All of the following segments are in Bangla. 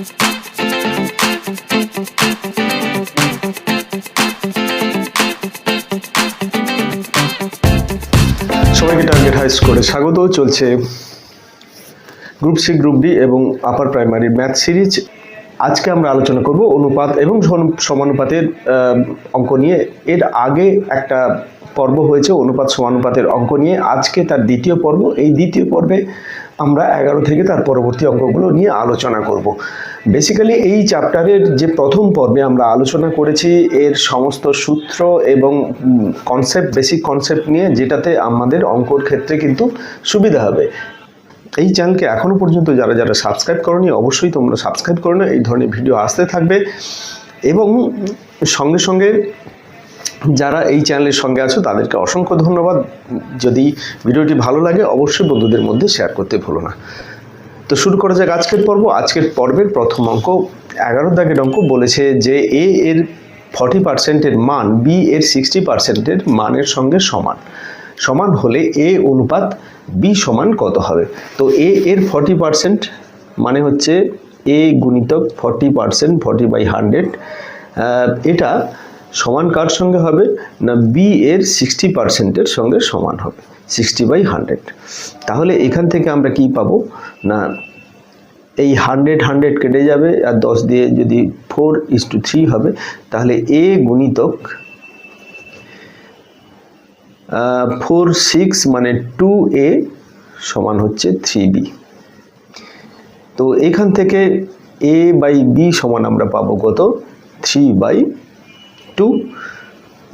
সবাইকে টার্গেট হাই স্কোরে স্বাগত। চলছে গ্রুপ সি গ্রুপ ডি এবং আপার প্রাইমারি ম্যাথ সিরিজ আজকে আমরা আলোচনা করব অনুপাত এবং সম- সমানুপাতের অঙ্ক নিয়ে। এর আগে একটা পর্ব হয়েছে অনুপাত, সমানুপাতের অঙ্ক নিয়ে। আজকে তার দ্বিতীয় পর্ব। এই দ্বিতীয় পর্বে আমরা এগারো থেকে তার পরবর্তী অঙ্কগুলো নিয়ে আলোচনা করব। বেসিক্যালি এই চ্যাপ্টারের যে প্রথম পর্বে আমরা আলোচনা করেছি, এর সমস্ত সূত্র এবং কনসেপ্ট বেসিক কনসেপ্ট নিয়ে, যেটাতে আমাদের অঙ্কর ক্ষেত্রে কিন্তু সুবিধা হবে। এই চ্যানেলকে এখনও পর্যন্ত যারা যারা সাবস্ক্রাইব করনি, অবশ্যই তোমরা সাবস্ক্রাইব করে নাও। এই ধরনের ভিডিও আসতে থাকবে। এবং সঙ্গে সঙ্গে যারা এই চ্যানেলের সঙ্গে আছো, তাদেরকে অসংখ্য ধন্যবাদ। যদি ভিডিওটি ভালো লাগে, অবশ্যই বন্ধুদের মধ্যে শেয়ার করতে ভুলো না। তো শুরু করা যাক আজকের পর্ব। আজকের পর্বের প্রথম অঙ্ক এগারো দাগের অঙ্ক বলেছে যে এ এর ফর্টি পার্সেন্টের মান বি এর সিক্সটি পার্সেন্টের মানের সঙ্গে সমান। সমান হলে এ অনুপাত বি সমান কত হবে? তো এ এর ফর্টি পার্সেন্ট মানে হচ্ছে এ গুণিতক forty percent forty by hundred এটা সমান কার সঙ্গে হবে? না বি এর সিক্সটি পার্সেন্টের সঙ্গে সমান হবে সিক্সটি বাই হান্ড্রেড তাহলে এখান থেকে আমরা কি পাবো? না এই হান্ড্রেড হান্ড্রেড কেটে যাবে আর দশ দিয়ে যদি ফোর ইস টু থ্রি হবে, তাহলে এ গুণিতক ফোর সিক্স মানে টু এ সমান হচ্ছে থ্রি বি তো এখান থেকে এ বাই বি সমান আমরা পাবো কত? থ্রি বাই টু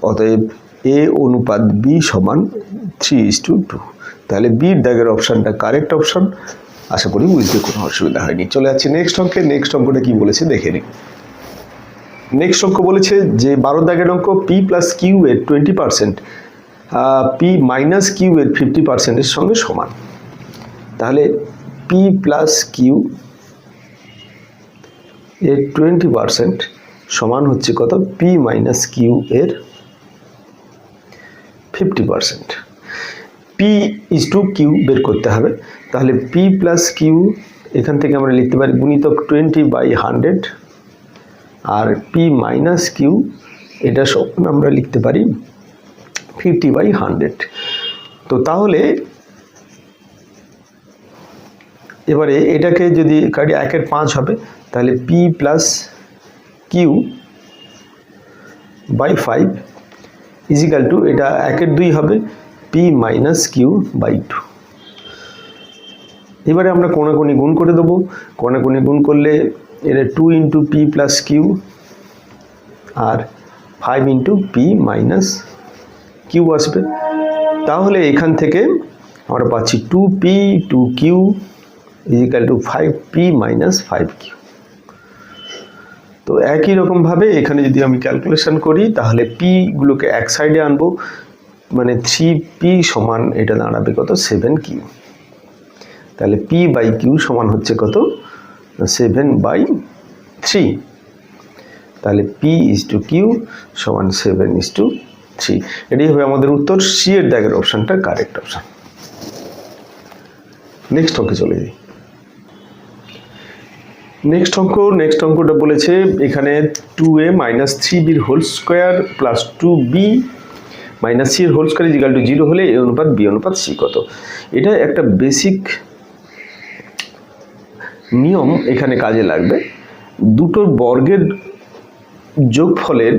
অতএব এ অনুপাত বি সমান থ্রি ইস টু টু তাহলে বির দাগের অপশানটা কারেক্ট অপশান আশা করি বুঝতে কোনো অসুবিধা হয়নি। চলে যাচ্ছি নেক্সট অঙ্কে। নেক্সট অঙ্কটা কি বলেছে দেখে নিই নেক্সট অঙ্ক বলেছে যে বারো দাগের অঙ্ক পি প্লাস কিউ এর twenty percent P minus Q এর ফিফটি পার্সেন্টের সঙ্গে সমান। তাহলে পি প্লাস কিউ এর টোয়েন্টি পার্সেন্ট সমান হচ্ছে কত? পি মাইনাস কিউ এর fifty percent P is two Q বের করতে হবে। তাহলে পি প্লাস কিউ এখান থেকে আমরা লিখতে পারি গুণিতক টোয়েন্টি বাই হান্ড্রেড আর পি মাইনাস কিউ এটা সমান আমরা লিখতে পারি ফিফটি বাই হান্ড্রেড তো তাহলে এবারে এটাকে যদি কাটি একের পাঁচ হবে, তাহলে P plus Q by five is equal to এটা একের দুই হবে। P minus Q by two এবারে আমরা কোনাকুনি গুণ করে দেবো। কোনাকুনি গুণ করলে এটা two into P plus Q আর five into P minus Q আসবে। তাহলে এখান থেকে আমরা পাচ্ছি two P two Q is equal to five P minus five Q তো একই রকমভাবে এখানে যদি আমি ক্যালকুলেশন করি, তাহলে পিগুলোকে এক সাইডে আনব। মানে থ্রি পি সমান এটা দাঁড়াবে কত? সেভেন কিউ তাহলে পি বাই কিউ সমান হচ্ছে কত? সেভেন বাই থ্রি তাহলে পি ইজ টু কিউ সমান সেভেন ইজ টু থ্রি এটাই হবে আমাদের উত্তর। সি এর দাগের অপশানটা কারেক্ট অপশান নেক্সট অঙ্কে চলে যাই। নেক্সট অঙ্ক নেক্সট অঙ্কটা বলেছে এখানে টু এ মাইনাস থ্রি বির whole square plus two B minus C এর whole square is equal to zero হলে এ অনুপাত বি, অনুপাত সি কত? এটা একটা বেসিক নিয়ম এখানে কাজে লাগবে। দুটো বর্গের যোগফলের,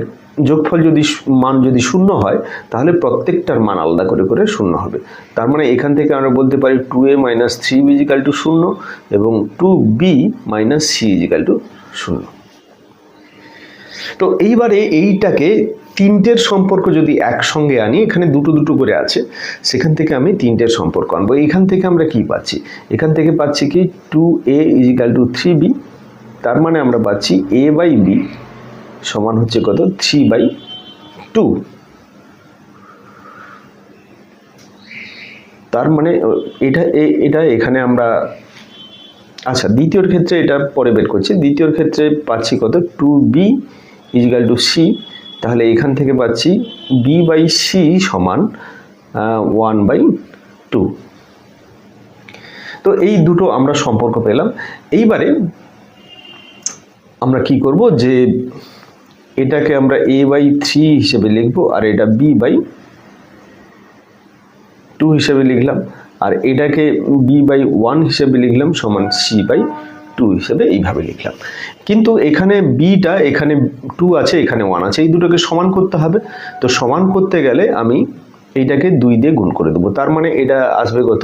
যোগফল যদি মান যদি শূন্য হয়, তাহলে প্রত্যেকটার মান আলাদা করে করে শূন্য হবে। তার মানে এখান থেকে আমরা বলতে পারি two A minus three is equal to শূন্য এবং two B minus C is equal to শূন্য। তো এইবারে এইটাকে তিনটের সম্পর্ক যদি একসঙ্গে আনি, এখানে দুটো দুটো করে আছে, সেখান থেকে আমি তিনটের সম্পর্ক আনব। এখান থেকে আমরা কি পাচ্ছি? এখান থেকে পাচ্ছি কি two A is equal to three B তার মানে আমরা পাচ্ছি এ বাই বি সমান হচ্ছে কত? থ্রি বাই টু তার মানে এটা এটা এখানে আমরা আচ্ছা দ্বিতীয়র ক্ষেত্রে এটা পরে বের করছি। দ্বিতীয়র ক্ষেত্রে পাচ্ছি কত? Two B is equal to C তাহলে এখান থেকে পাচ্ছি বি বাই সি সমান ওয়ান বাই টু তো এই দুটো আমরা সম্পর্ক পেলাম। এইবারে আমরা কি করব যে এটাকে আমরা এ বাই থ্রি হিসেবে লিখব আর এটা বি বাই টু হিসেবে লিখলাম। আর এটাকে বি বাই ওয়ান হিসেবে লিখলাম সমান সি বাই টু হিসেবে এইভাবে লিখলাম। কিন্তু এখানে বিটা, এখানে টু আছে, এখানে ওয়ান আছে, এই দুটোকে সমান করতে হবে। তো সমান করতে গেলে আমি এইটাকে দুই দিয়ে গুণ করে দেবো। তার মানে এটা আসবে কত?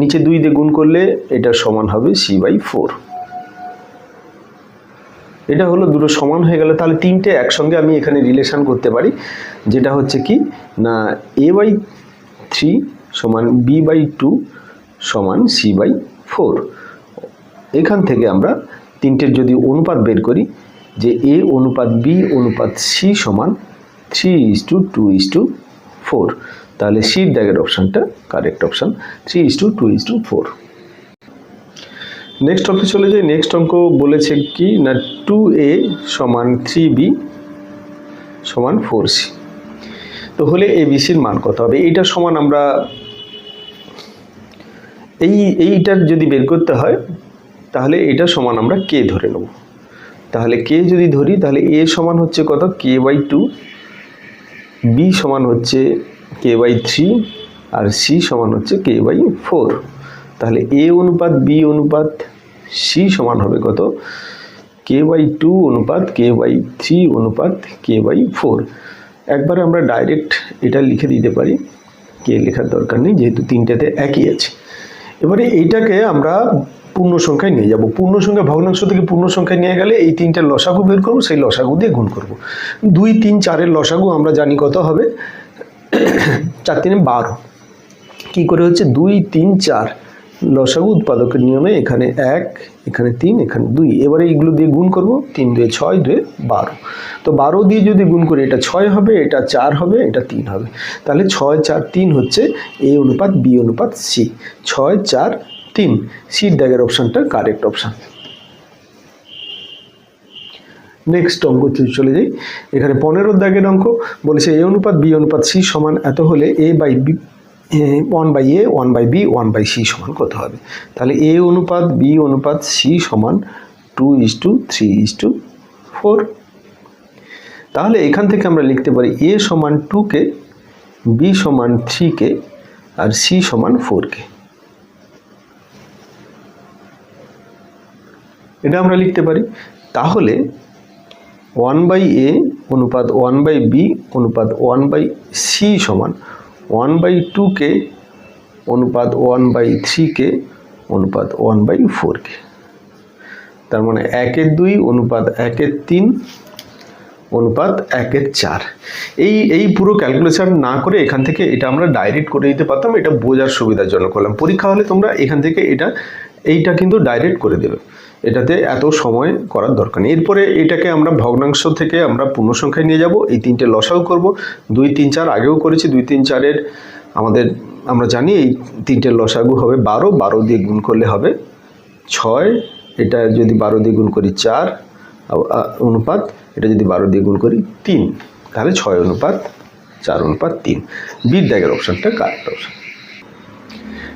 নিচে দুই দিয়ে গুণ করলে এটা সমান হবে সি বাই ফোর। এটা হলো দুটো সমান হয়ে গেল, তাহলে তিনটে একসঙ্গে আমি এখানে রিলেশন করতে পারি। যেটা হচ্ছে কি? না, এ বাই থ্রি সমান বি বাই টু সমান সি বাই ফোর। এখান থেকে আমরা তিনটের যদি অনুপাত বের করি, যে এ অনুপাত বি অনুপাত সি সমান three is to two is to four তাহলে সির দাগের অপশানটা correct option three is to two is to four next অঙ্কে চলে যাই নেক্সট অঙ্ক বলেছে কি, না টু এ সমান থ্রি বি সমান ফোর সি তো হলে এ বিসির মান কত হবে? এইটার সমান আমরা এই, এইটার যদি বের করতে হয় তাহলে এটা সমান আমরা কে ধরে নেব। তাহলে কে যদি ধরি, তাহলে এ সমান হচ্ছে কত? কে বাই টু বি সমান হচ্ছে কে বাই থ্রি আর সি সমান হচ্ছে কে বাই ফোর তাহলে এ অনুপাত বি অনুপাত সি সমান হবে কত? কে বাই টু অনুপাত কে বাই থ্রি অনুপাত কে বাই ফোর একবারে আমরা ডাইরেক্ট এটা লিখে দিতে পারি। কে লেখার দরকার নেই, যেহেতু তিনটাতে একই আছে। এবারে এইটাকে আমরা পূর্ণ সংখ্যায় নিয়ে যাব। পূর্ণ সংখ্যা ভগ্নাংশ থেকে পূর্ণ সংখ্যায় নিয়ে গেলে এই তিনটে লসাগু বের করব, সেই লসাগু দিয়ে গুণ করব। দুই, তিন, চারের লসাগু আমরা জানি কত হবে? চার তিনে বারো। কী করে হচ্ছে? দুই, তিন, চার লসাগু উৎপাদকের নিয়মে এখানে এক, এখানে তিন, এখানে দুই। এবারে এইগুলো দিয়ে গুণ করব, তিন দুয়ে ছয় দুয়ে বারো। তো বারো দিয়ে যদি গুণ করি, এটা ছয় হবে, এটা চার হবে, এটা তিন হবে। তাহলে ছয়, চার, তিন হচ্ছে এ অনুপাত, বি অনুপাত, সি। ছয়, চার তিন সির দাগের অপশানটা কারেক্ট অপশান নেক্সট অঙ্ক চলে যাই। এখানে পনেরো দাগের অঙ্ক, বলেছে এ অনুপাত, বি অনুপাত, সি সমান, এত হলে A by B one by A one by B one by C সমান কত হবে? তাহলে এ অনুপাত, বি অনুপাত, সি সমান two is to three is to four তাহলে এখান থেকে আমরা লিখতে পারি এ সমান টুকে বি সমান থ্রিকে আর সি সমান ফোরকে এটা আমরা লিখতে পারি। তাহলে ওয়ান বাই এ অনুপাত ওয়ান বাই বি অনুপাত ওয়ান বাই সি সমান ওয়ান বাই টু কে অনুপাত ওয়ান বাই থ্রি কে অনুপাত ওয়ান বাই ফোর কে তার মানে একের দুই অনুপাত একের তিন অনুপাত একের চার। এই এই পুরো ক্যালকুলেশন না করে এখান থেকে এটা আমরা ডাইরেক্ট করে দিতে পারতাম, এটা বোঝার সুবিধার জন্য করলাম। পরীক্ষা হলে তোমরা এখান থেকে এটা, এইটা কিন্তু ডাইরেক্ট করে দেবে। এটাতে এত সময় করার দরকার নেই। এরপরে এটাকে আমরা ভগ্নাংশ থেকে আমরা পূর্ণ সংখ্যায় নিয়ে যাব। এই তিনটে লসাও করব। দুই, তিন, চার আগেও করেছি। দুই, তিন, চারের আমাদের, আমরা জানি এই তিনটে লসাগু হবে বারো। বারো দিয়ে গুণ করলে হবে ছয়। এটা যদি বারো দিয়ে গুণ করি চার অনুপাত, এটা যদি বারো দিয়ে গুণ করি তিন, তাহলে ছয় অনুপাত, চার অনুপাত তিন। বিদ্যাগের অপশানটা কারেক্ট অপশান।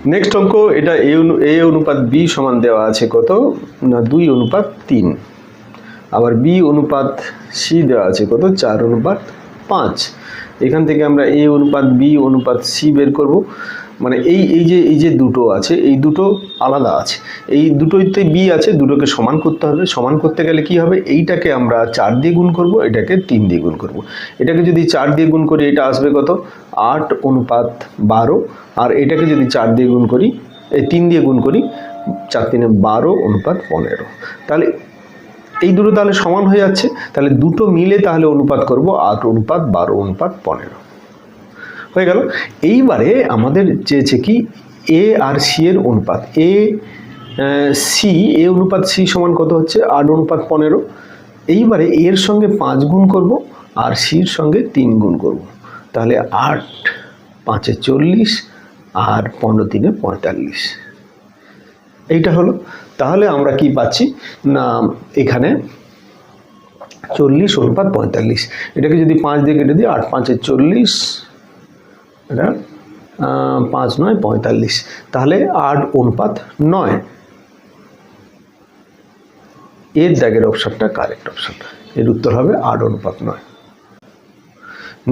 নেক্সট অঙ্ক, এটা এ অনু এ অনুপাত বি সমান দেওয়া আছে কত? না, দুই অনুপাত তিন। আবার বি অনুপাত সি দেওয়া আছে কত? চার অনুপাত পাঁচ। এখান থেকে আমরা এ অনুপাত বি অনুপাত সি বের করব। মানে এই এই যে এই যে দুটো আছে, এই দুটো আলাদা আছে। এই দুটোতে বি আছে, দুটোকে সমান করতে হবে। সমান করতে গেলে কি হবে? এইটাকে আমরা চার দিয়ে গুণ করব, এটাকে তিন দিয়ে গুণ করব। এটাকে যদি চার দিয়ে গুণ করি, এটা আসবে কত? আট অনুপাত বারো। আর এটাকে যদি চার দিয়ে গুণ করি, এই তিন দিয়ে গুণ করি, চার তিনে বারো অনুপাত পনেরো। তাহলে এই দুটো তাহলে সমান হয়ে যাচ্ছে। তাহলে দুটো মিলে তাহলে অনুপাত করব, আট অনুপাত বারো অনুপাত পনেরো। হয়ে গেল। এইবারে আমাদের চেয়েছে কি এ আর সি এর অনুপাত। এ সি এ অনুপাত সি সমান কত হচ্ছে? আট অনুপাত পনেরো। এইবারে এর সঙ্গে পাঁচ গুণ করব আর সির সঙ্গে তিন গুণ করব। তাহলে আট পাঁচে চল্লিশ আর পনেরো তিনে পঁয়তাল্লিশ। এইটা হলো। তাহলে আমরা কি পাচ্ছি? না, এখানে চল্লিশ অনুপাত পঁয়তাল্লিশ। এটাকে যদি পাঁচ দিয়ে কেটে দিই, আট পাঁচে চল্লিশ এটা পাঁচ নয়, পঁয়তাল্লিশ। তাহলে আট অনুপাত নয়। এর দাগের অপশানটা কারেক্ট অপশান এর উত্তর হবে আট অনুপাত নয়।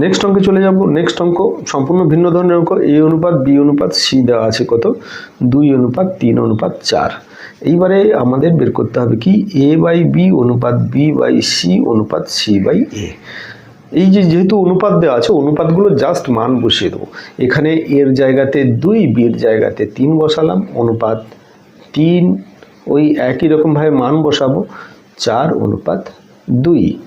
নেক্সট অঙ্কে চলে যাব। নেক্সট অঙ্ক সম্পূর্ণ ভিন্ন ধরনের অঙ্ক। এ অনুপাত বি অনুপাত সি দেওয়া আছে কত? দুই অনুপাত, তিন অনুপাত, চার। এইবারে আমাদের বের করতে হবে কি? এ বাই বি অনুপাত বি বাই সি অনুপাত সি বাই এ এই যে যেহেতু অনুপাত দেওয়া আছে, অনুপাতগুলো জাস্ট মান বসিয়ে দেবো। এখানে এর জায়গাতে দুই বির জায়গাতে তিন বসালাম, অনুপাত তিন, ওই একই রকমভাবে মান বসাবো, চার, অনুপাত দুই।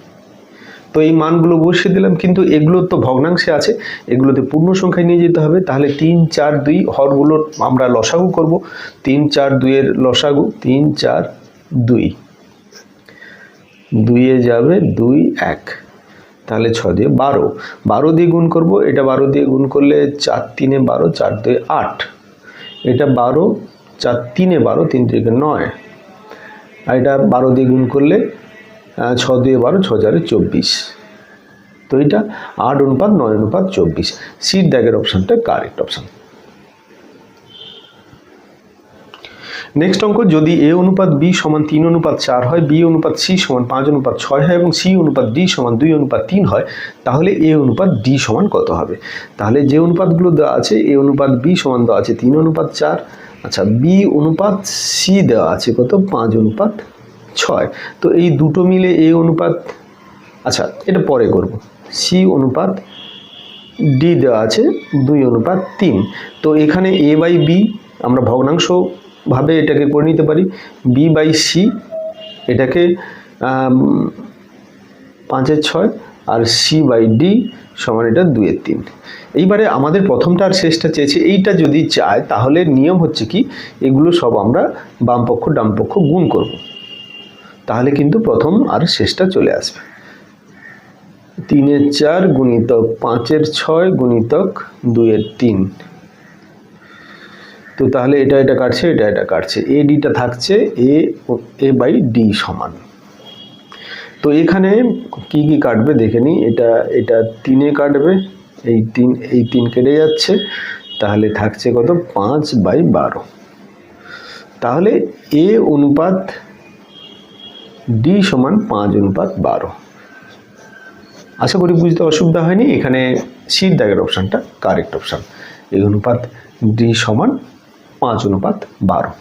তো এই মানগুলো বসিয়ে দিলাম, কিন্তু এগুলো তো ভগ্নাংশে আছে, এগুলোতে পূর্ণ সংখ্যায় নিয়ে যেতে হবে, তাহলে তিন, চার, দুই হরগুলোর আমরা লসাগু করব। তিন, চার, দুইয়ের লসাগু, তিন, চার, দুই। দুইয়ে যাবে দুই, এক। তাহলে ছ দিয়ে বারো। বারো দিয়ে গুণ করব, এটা বারো দিয়ে গুণ করলে চার তিনে বারো, চার দুই আট। এটা বারো, চার তিনে বারো, তিন থেকে নয়। আর এটা বারো দিয়ে গুণ করলে ছ দুয়ে বারো, ছ চারে চব্বিশ। তো এটা আট অনুপাত নয় অনুপাত চব্বিশ। সিট দ্যাগের অপশানটা কারেক্ট অপশান নেক্সট অঙ্ক, যদি এ অনুপাত বি সমান তিন অনুপাত চার হয় বি অনুপাত সি সমান পাঁচ অনুপাত ছয় হয় এবং সি অনুপাত ডি সমান দুই অনুপাত তিন হয়, তাহলে এ অনুপাত ডি সমান কত হবে? তাহলে যে অনুপাতগুলো দেওয়া আছে এ অনুপাত বি সমান দেওয়া আছে তিন অনুপাত চার আচ্ছা বি অনুপাত সি দেওয়া আছে কত? পাঁচ অনুপাত ছয়। তো এই দুটো মিলে এ অনুপাত আচ্ছা এটা পরে করব। সি অনুপাত ডি দেওয়া আছে, দুই অনুপাত তিন। তো এখানে এ বাই বি আমরা ভগ্নাংশ ভাবে এটাকে করে নিতে পারি। বি বাই সি এটাকে পাঁচের ছয় আর সি বাই ডি সমান এটা দুইয়ের তিন। এইবারে আমাদের প্রথমটা আর শেষটা চেয়েছে, এইটা যদি চায় তাহলে নিয়ম হচ্ছে কি, এগুলো সব আমরা বামপক্ষ ডানপক্ষ গুণ করব। তাহলে কিন্তু প্রথম আর শেষটা চলে আসবে। তিনের চার গুণিতক পাঁচের ছয় গুণিতক দুইয়ের তিন। তো তাহলে এটা এটা কাটছে, এটা এটা কাটছে। এ ডিটা থাকছে এ এ বাই ডি সমান। তো এখানে কি কি কাটবে দেখে নিই। এটা এটা তিনে কাটবে, এই তিন এই তিন কেটে যাচ্ছে। তাহলে থাকছে কত? পাঁচ বাই বারো। তাহলে এ অনুপাত ডি সমান পাঁচ অনুপাত বারো। আশা করি বুঝতে অসুবিধা হয়নি। এখানে সিট দাগের অপশানটা কারেক্ট অপশান এই অনুপাত ডি সমান পাঁচ অনুপাত বারো।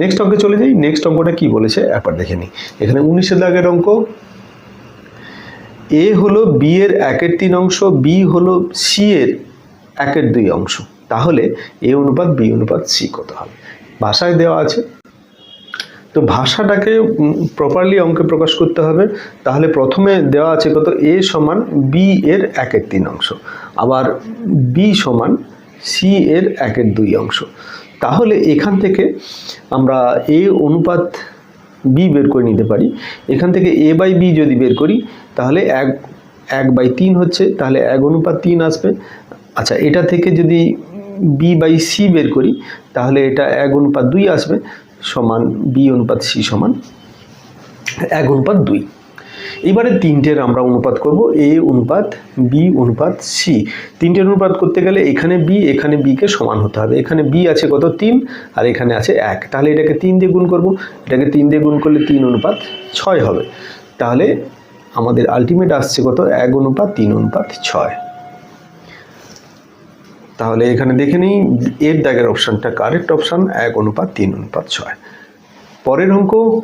নেক্সট অঙ্কে চলে যাই। নেক্সট অঙ্কটা কি বলেছে? একবার দেখে নিই। এখানে উনিশের দাগের অঙ্ক। এ হলো বি এর একের তিন অংশ বি হলো সি এর একের দুই অংশ। তাহলে এ অনুপাত বি অনুপাত সি কত হবে? ভাষায় দেওয়া আছে। তো ভাষাটাকে প্রপারলি অঙ্কে প্রকাশ করতে হবে। তাহলে প্রথমে দেওয়া আছে কত? এ সমান বি এর একের তিন অংশ। আবার বি সমান সি এর একের দুই অংশ। তাহলে এখান থেকে আমরা এ অনুপাত বি বের করে নিতে পারি। এখান থেকে এ বাই বি যদি বের করি, তাহলে এক এক বাই তিন হচ্ছে, তাহলে এক অনুপাত তিন আসবে। আচ্ছা এটা থেকে যদি বি বাই সি বের করি, তাহলে এটা এক অনুপাত দুই আসবে, সমান বি অনুপাত সি সমান এক অনুপাত দুই। এবারে তিনটের আমরা অনুপাত করব এ অনুপাত, বি অনুপাত, সি। তিনটের অনুপাত করতে গেলে এখানে বি, এখানে বিকে সমান হতে হবে। এখানে বি আছে কত? তিন, আর এখানে আছে এক। তাহলে এটাকে তিন দিয়ে গুণ করব। এটাকে তিন দিয়ে গুণ করলে তিন অনুপাত ছয় হবে। তাহলে আমাদের আলটিমেট আসছে কত? এক অনুপাত, তিন অনুপাত, ছয়। তাহলে এখানে দেখে নিই, এর দাগের অপশানটা কারেক্ট অপশান এক অনুপাত, তিন অনুপাত, ছয়। পরের অঙ্ক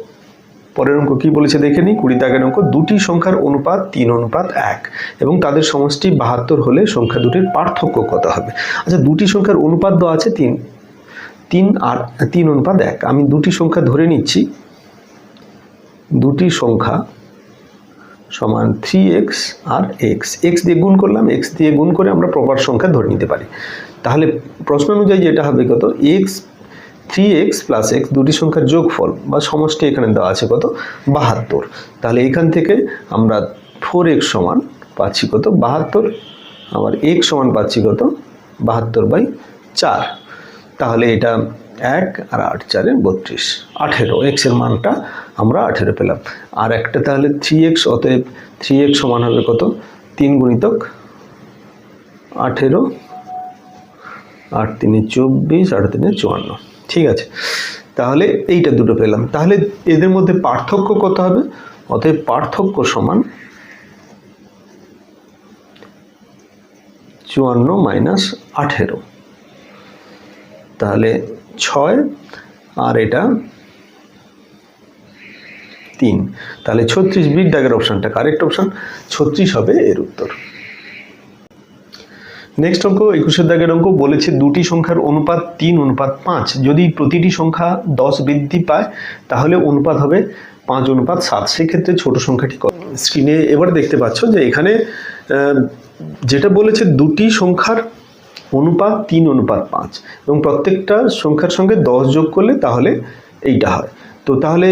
পরের অঙ্ক কি বলেছে দেখে নিই? কুড়ি দাগের অঙ্ক, দুটি সংখ্যার অনুপাত তিন, অনুপাত এক। এবং তাদের সমষ্টি বাহাত্তর হলে সংখ্যা দুটির পার্থক্য কত হবে? আচ্ছা দুটি সংখ্যার অনুপাত দেওয়া আছে তিন। তিন আর, তিন অনুপাত এক। আমি দুটি সংখ্যা ধরে নিচ্ছি। দুটি সংখ্যা সমান থ্রি এক্স আর এক্স এক্স দিয়ে গুণ করলাম এক্স দিয়ে গুণ করে আমরা প্রপার সংখ্যা ধরে নিতে পারি। তাহলে প্রশ্ন অনুযায়ী যেটা হবে কত? X three X plus X দুটি সংখ্যার যোগফল বা সমষ্টি এখানে দেওয়া আছে কত? বাহাত্তর। তাহলে এখান থেকে আমরা ফোর এক্স সমান পাচ্ছি কত? বাহাত্তর। আবার এক্স সমান পাচ্ছি কত? বাহাত্তর বাই চার। তাহলে এটা এক আর আট চারে বত্রিশ। আঠেরো। এক্সের মানটা আমরা আঠেরো পেলাম। আর একটা তাহলে থ্রি এক্স অতএব থ্রি এক্স সমান হবে কত? তিন গুণিতক আঠেরো। আট তিনে চব্বিশ, আট তিনে চুয়ান্ন। ঠিক আছে। তাহলে এইটা দুটো পেলাম। তাহলে এদের মধ্যে পার্থক্য কত হবে? অতএব পার্থক্য সমান চুয়ান্ন মাইনাস আঠেরো। তাহলে ছয় আর এটা তিন। তাহলে ছত্রিশ বিট দাগের অপশানটা কারেক্ট অপশান ছত্রিশ হবে এর উত্তর। নেক্সট অঙ্ক, একুশের দাগের অঙ্ক বলেছে দুটি সংখ্যার অনুপাত তিন, অনুপাত পাঁচ। যদি প্রতিটি সংখ্যা দশ বৃদ্ধি পায়, তাহলে অনুপাত হবে পাঁচ, অনুপাত সাত। সেক্ষেত্রে ছোট সংখ্যাটি স্ক্রিনে এবার দেখতে পাচ্ছ যে এখানে যেটা বলেছে দুটি সংখ্যার অনুপাত তিন, অনুপাত পাঁচ। এবং প্রত্যেকটা সংখ্যার সঙ্গে দশ যোগ করলে তাহলে এইটা হয়। তো তাহলে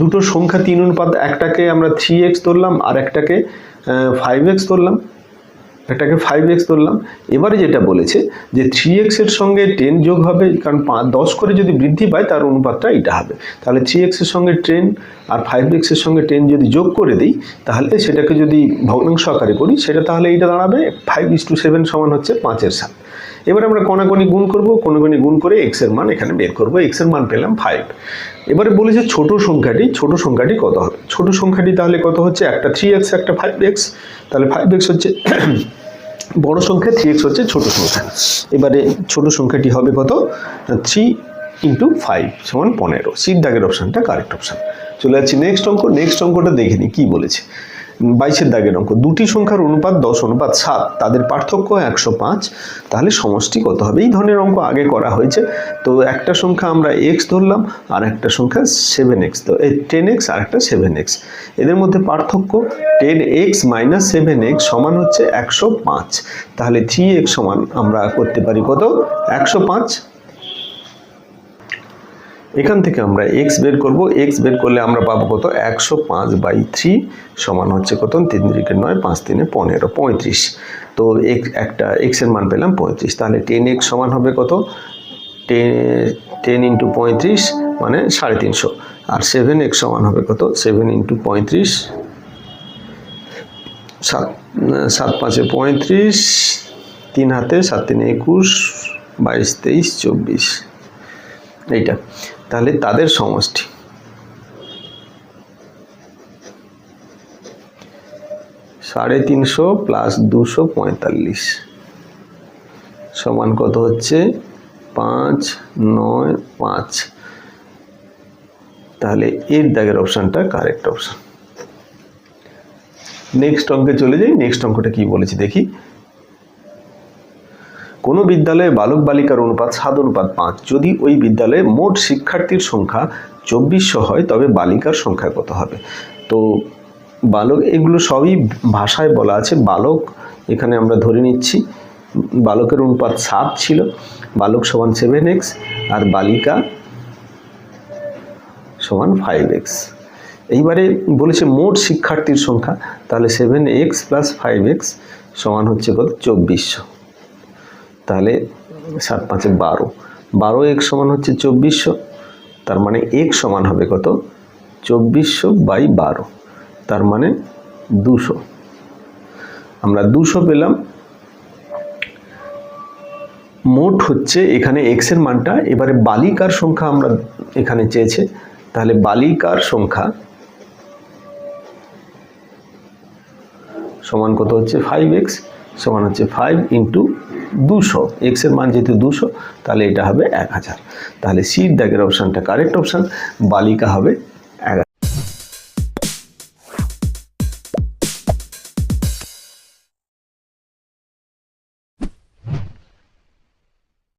দুটো সংখ্যা তিন, অনুপাত একটাকে আমরা থ্রি এক্স ধরলাম, আর একটাকে ফাইভ এক্স ধরলাম। একটাকে ফাইভ এক্স ধরলাম। এবারে যেটা বলেছে যে থ্রি এক্সের সঙ্গে টেন যোগ হবে, কারণ পাঁচ দশ করে যদি বৃদ্ধি পায়, তার অনুপাতটা এটা হবে। তাহলে থ্রি এক্সের সঙ্গে টেন আর ফাইভ এক্সের সঙ্গে টেন যদি যোগ করে দিই, তাহলে সেটাকে যদি ভগ্নাংশ আকারে করি, সেটা তাহলে এইটা দাঁড়াবে ফাইভ ইস টু সেভেন সমান হচ্ছে পাঁচের সাত এবার আমরা কণাকণি গুণ করব কণাকণি গুণ করে এক্সের মান এখানে বের করব এক্সের মান পেলাম ফাইভ এবারে বলেছে ছোট সংখ্যাটি ছোট সংখ্যাটি কত হবে? ছোট সংখ্যাটি তাহলে কত হচ্ছে? একটা থ্রি এক্স একটা ফাইভ এক্স তাহলে ফাইভ এক্স হচ্ছে বড় সংখ্যা থ্রি এক্স হচ্ছে ছোট সংখ্যা। এবারে ছোট সংখ্যাটি হবে কত? থ্রি ইন্টু ফাইভ সমান পনেরো। সিট দাগের অপশানটা কারেক্ট অপশান চলে যাচ্ছি নেক্সট অঙ্ক নেক্সট অঙ্কটা দেখে নিই, কী বলেছে? বাইশের দাগের অঙ্ক। দুটি সংখ্যার অনুপাত দশ, অনুপাত সাত, তাদের পার্থক্য একশো পাঁচ। তাহলে সমষ্টি কত হবে? এই ধরনের অঙ্ক আগে করা হয়েছে। তো একটা সংখ্যা আমরা এক্স ধরলাম, আর একটা সংখ্যা সেভেন এক্স। তো এই টেন এক্স আর একটা সেভেন এক্স। এদের মধ্যে পার্থক্য ten X minus seven X সমান হচ্ছে একশো পাঁচ। তাহলে থ্রি এক্স সমান আমরা করতে পারি কত? একশো পাঁচ। এখান থেকে আমরা এক্স বের করব। এক্স বের করলে আমরা পাবো কত? একশো পাঁচ বাই থ্রি সমান হচ্ছে কত? তিন দিকে নয়, পাঁচ তিনে পনেরো, পঁয়ত্রিশ। তো এক, একটা এক্সের মান পেলাম পঁয়ত্রিশ। তাহলে টেন এক্স সমান হবে কত? টেন টেন ইন্টু পঁয়ত্রিশ মানে সাড়ে তিনশো। আর সেভেন এক্স সমান হবে কত? সেভেন ইন্টু পঁয়ত্রিশ, সাত সাত পাঁচে পঁয়ত্রিশ, তিন হাতে সাত তিনে একুশ, বাইশ, তেইশ, চব্বিশ। এইটা। তাহলে তাদের সমষ্টি। সাড়ে তিনশো প্লাস দুশো পঁয়তাল্লিশ। সমান কত হচ্ছে? পাঁচ, নয়, পাঁচ। তাহলে এর দাগের অপশানটা কারেক্ট অপশান নেক্সট অঙ্কে চলে যাই। নেক্সট অঙ্কটা কি বলেছি দেখি। কোনো বিদ্যালয়ে বালক বালিকার অনুপাত সাত, অনুপাত পাঁচ। যদি ওই বিদ্যালয়ে মোট শিক্ষার্থীর সংখ্যা চব্বিশশো হয়, তবে বালিকার সংখ্যা কত হবে? তো বালক, এগুলো সবই ভাষায় বলা আছে। বালক, এখানে আমরা ধরে নিচ্ছি, বালকের অনুপাত সাত ছিল, বালক সমান সেভেন এক্স আর বালিকা সমান ফাইভ এক্স এইবারে বলেছে মোট শিক্ষার্থীর সংখ্যা, তাহলে seven X plus five X সমান হচ্ছে কত? চব্বিশশো। তাহলে সাত পাঁচে বারো। বারো এক সমান হচ্ছে চব্বিশশো, তার মানে এক সমান হবে কত? চব্বিশশো বাই বারো, তার মানে দুশো। আমরা দুশো পেলাম। মোট হচ্ছে এখানে এক্সের মানটা, এবারে বালিকার সংখ্যা আমরা এখানে চেয়েছে, তাহলে বালিকার সংখ্যা সমান কত হচ্ছে? ফাইভ এক্স সমান হচ্ছে ফাইভ ইন্টু দুশো। এক্সের মান যেহেতু দুশো, তাহলে এটা হবে এক হাজার। তাহলে সিট দাগের অপশানটা কারেক্ট অপশান বালিকা হবে